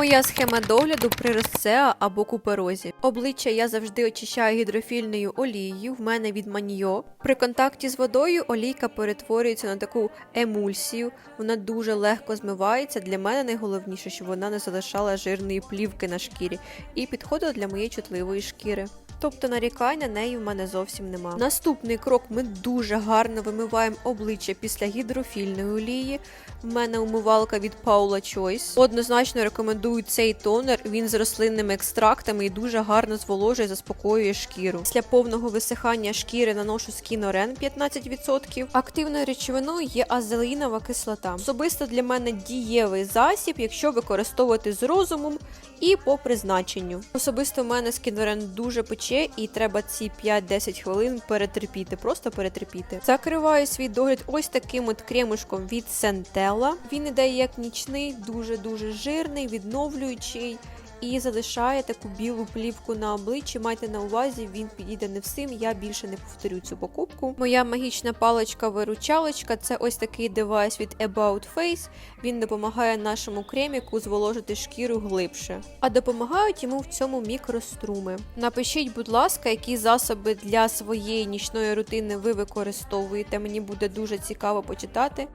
Моя схема догляду при розсеа або куперозі. Обличчя я завжди очищаю гідрофільною олією. В мене від маньйо. При контакті з водою олійка перетворюється на таку емульсію. Вона дуже легко змивається. Для мене найголовніше, щоб вона не залишала жирної плівки на шкірі і підходила для моєї чутливої шкіри. Тобто нарікань на неї в мене зовсім нема. Наступний крок ми дуже гарно вимиваємо обличчя після гідрофільної олії. В мене умивалка від Paula Choice. Однозначно рекомендую цей тонер. Він з рослинними екстрактами і дуже гарно зволожує, заспокоює шкіру. Після повного висихання шкіри наношу скінорен 15%. Активною речовиною є азелінова кислота. Особисто для мене дієвий засіб, якщо використовувати з розумом і по призначенню. Особисто в мене скінорен дуже пече, і треба ці 5-10 хвилин перетерпіти, просто перетерпіти. Закриваю свій догляд ось таким от кремушком від Сентела. Він іде як нічний, дуже дуже жирний, відновлюючий. І залишає таку білу плівку на обличчі. Майте на увазі, він підійде не всім. Я більше не повторю цю покупку. Моя магічна паличка-виручалочка це ось такий девайс від About Face. Він допомагає нашому креміку зволожити шкіру глибше. А допомагають йому в цьому мікроструми. Напишіть, будь ласка, які засоби для своєї нічної рутини ви використовуєте. Мені буде дуже цікаво почитати.